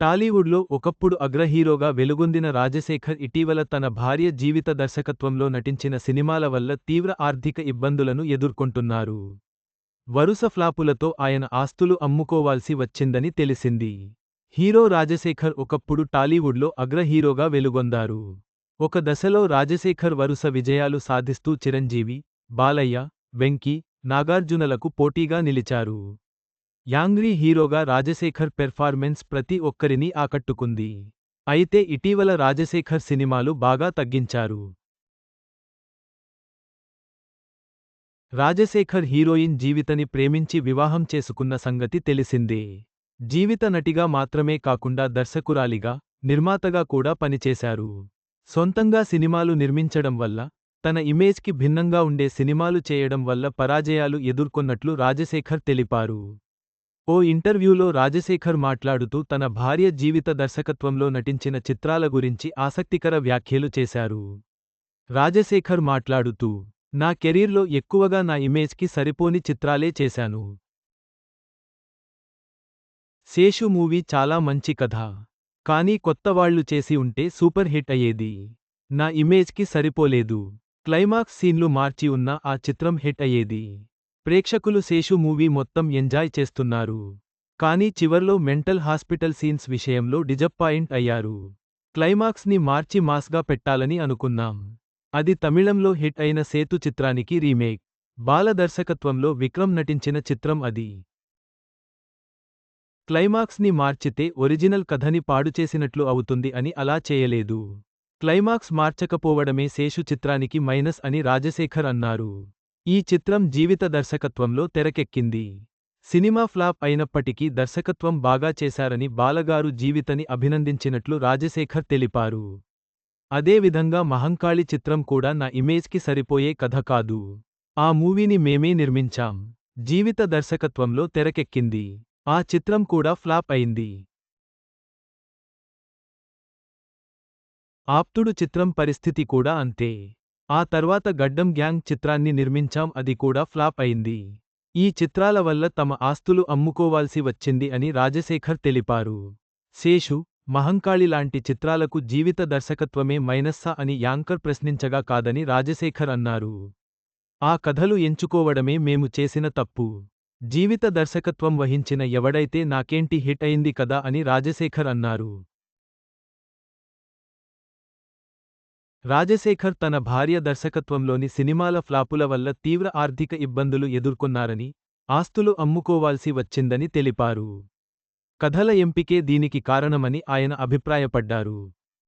టాలీవుడ్లో ఒకప్పుడు అగ్రహీరోగా వెలుగొందిన రాజశేఖర్ ఇటీవల తన భార్య జీవిత దర్శకత్వంలో నటించిన సినిమాల వల్ల తీవ్ర ఆర్థిక ఇబ్బందులను ఎదుర్కొంటున్నారు. వరుస ఫ్లాపులతో ఆయన ఆస్తులు అమ్ముకోవాల్సి వచ్చిందని తెలిసింది. హీరో రాజశేఖర్ ఒకప్పుడు టాలీవుడ్లో అగ్రహీరోగా వెలుగొందారు. ఒక దశలో రాజశేఖర్ వరుస విజయాలు సాధిస్తూ చిరంజీవి బాలయ్య వెంకీ నాగార్జునలకు పోటీగా నిలిచారు. యాంగ్రీ హీరోగా రాజశేఖర్ పెర్ఫార్మెన్స్ ప్రతి ఒక్కరినీ ఆకట్టుకుంది. అయితే ఇటీవల రాజశేఖర్ సినిమాలు బాగా తగ్గించారు. రాజశేఖర్ హీరోయిన్ జీవితని ప్రేమించి వివాహం చేసుకున్న సంగతి తెలిసిందే. జీవిత నటిగా మాత్రమే కాకుండా దర్శకురాలిగా నిర్మాతగా కూడా పనిచేశారు. సొంతంగా సినిమాలు నిర్మించడం వల్ల తన ఇమేజ్కి భిన్నంగా ఉండే సినిమాలు చేయడం వల్ల పరాజయాలు ఎదుర్కొన్నట్లు రాజశేఖర్ తెలిపారు. ఓ ఇంటర్వ్యూలో రాజశేఖర్ మాట్లాడుతూ తన భార్య జీవిత దర్శకత్వంలో నటించిన చిత్రాల గురించి ఆసక్తికర వ్యాఖ్యలు చేశారు. రాజశేఖర్ మాట్లాడుతూ నా కెరీర్లో ఎక్కువగా నా ఇమేజ్కి సరిపోని చిత్రాలే చేశాను. శేషు మూవీ చాలా మంచి కథ. కానీ కొత్తవాళ్ళు చేసి ఉంటే సూపర్ హిట్ అయ్యేది. నా ఇమేజ్కి సరిపోలేదు. క్లైమాక్స్ సీన్లు మార్చి ఉన్న ఆ చిత్రం హిట్ అయ్యేది. ప్రేక్షకులు శేషు మూవీ మొత్తం ఎంజాయ్ చేస్తున్నారు. కానీ చివర్లో మెంటల్ హాస్పిటల్ సీన్స్ విషయంలో డిజప్పాయింట్ అయ్యారు. క్లైమాక్స్ని మార్చి మాస్గా పెట్టాలని అనుకున్నాం. అది తమిళంలో హిట్ అయిన సేతు చిత్రానికి రీమేక్. బాల దర్శకత్వంలో విక్రమ్ నటించిన చిత్రం అది. క్లైమాక్స్ని మార్చితే ఒరిజినల్ కథని పాడుచేసినట్లు అవుతుంది అని అలా చేయలేదు. క్లైమాక్స్ మార్చకపోవడమే శేషు చిత్రానికి మైనస్ అని రాజశేఖర్ అన్నారు. ఈ చిత్రం జీవిత దర్శకత్వంలో తెరకెక్కింది. సినిమా ఫ్లాప్ అయినప్పటికీ దర్శకత్వం బాగా చేశారని బాలగారు జీవితని అభినందించినట్లు రాజశేఖర్ తెలిపారు. అదేవిధంగా మహంకాళి చిత్రం కూడా నా ఇమేజ్కి సరిపోయే కథ కాదు. ఆ మూవీని మేమే నిర్మించాం. జీవిత దర్శకత్వంలో తెరకెక్కింది. ఆ చిత్రం కూడా ఫ్లాప్ అయింది. ఆప్తుడు చిత్రం పరిస్థితి కూడా అంతే. ఆ తర్వాత గడ్డం గ్యాంగ్ చిత్రాన్ని నిర్మించాం అది కూడా ఫ్లాప్ అయింది. ఈ చిత్రాల వల్ల తమ ఆస్తులు అమ్ముకోవాల్సి వచ్చింది అని రాజశేఖర్ తెలిపారు. శేషు మహంకాళి లాంటి చిత్రాలకు జీవిత దర్శకత్వమే మైనస్సా అని యాంకర్ ప్రశ్నించగా కాదని రాజశేఖర్ అన్నారు. ఆ కథలు ఎంచుకోవడమే మేము చేసిన తప్పు. జీవిత దర్శకత్వం వహించిన ఎవడైతే నాకేంటి హిట్ అయింది కదా అని రాజశేఖర్ అన్నారు. రాజశేఖర్ తన భార్య దర్శకత్వంలోని సినిమాల ఫ్లాపుల వల్ల తీవ్ర ఆర్థిక ఇబ్బందులు ఎదుర్కొన్నారని ఆస్తులు అమ్ముకోవాల్సి వచ్చిందని తెలిపారు. కథల ఎంపికే దీనికి కారణమని ఆయన అభిప్రాయపడ్డారు.